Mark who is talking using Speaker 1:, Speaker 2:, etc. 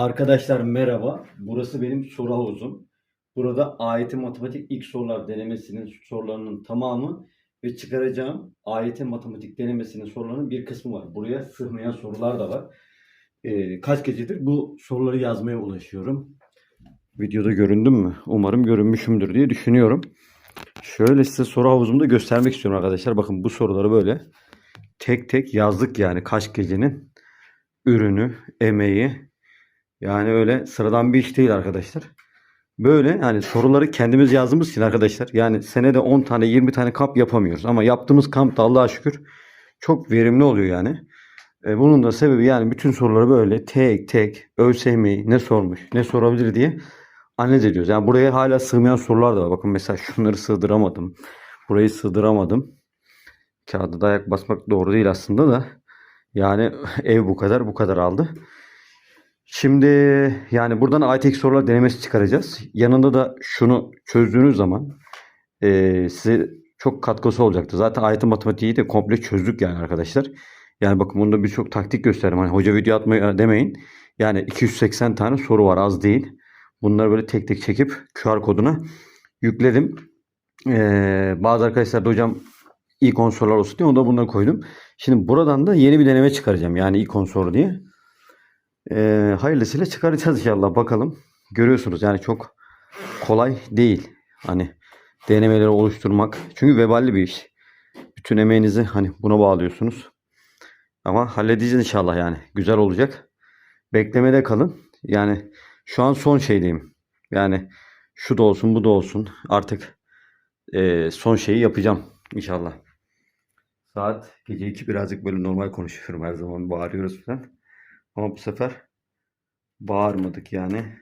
Speaker 1: Arkadaşlar merhaba. Burası benim soru havuzum. Burada AYT Matematik ilk sorular denemesinin sorularının tamamı ve çıkaracağım AYT Matematik denemesinin sorularının bir kısmı var. Buraya sığmayan sorular da var. Ee, kaç gecedir bu soruları yazmaya ulaşıyorum. Videoda göründüm mü? Umarım görünmüşümdür diye düşünüyorum. Şöyle size soru havuzumu da göstermek istiyorum arkadaşlar. Bakın bu soruları böyle tek tek yazdık yani kaç gecenin ürünü, emeği, yani öyle sıradan bir iş değil arkadaşlar. Böyle yani soruları kendimiz yazdığımız için arkadaşlar yani senede 10 tane 20 tane kamp yapamıyoruz. Ama yaptığımız kamp da Allah'a şükür çok verimli oluyor yani. E, bunun da sebebi yani bütün soruları böyle tek tek ÖSYM'yi ne sormuş ne sorabilir diye analiz ediyoruz. Yani buraya hala sığmayan sorular da var. Bakın mesela şunları sığdıramadım. Burayı sığdıramadım. Kağıda dayak basmak doğru değil aslında da. Yani ev bu kadar bu kadar aldı. Şimdi yani buradan AYT sorular denemesi çıkaracağız. Yanında da şunu çözdüğünüz zaman eee, size çok katkısı olacaktır. Zaten AYT matematiği de komple çözdük yani arkadaşlar. Yani bakın bunda birçok taktik gösterdim. Hani hoca video atmaya demeyin. Yani 280 tane soru var az değil. Bunları böyle tek tek çekip QR koduna yükledim. Eee, bazı arkadaşlar da hocam ilk 10 sorular olsun diye onu da bunları koydum. Şimdi buradan da yeni bir deneme çıkaracağım. Yani 10 soru diye. Ee, hayırlısıyla çıkaracağız inşallah bakalım. Görüyorsunuz yani çok kolay değil. Hani denemeleri oluşturmak. Çünkü veballi bir iş. Bütün emeğinizi hani buna bağlıyorsunuz. Ama halledeceğiz inşallah yani. Güzel olacak. Beklemede kalın. Yani şu an son şeydeyim. Yani şu da olsun bu da olsun. Artık e, son şeyi yapacağım inşallah. Saat gece 2 birazcık böyle normal konuşuyorum her zaman bağırıyoruz falan. Ama bu sefer bağırmadık yani.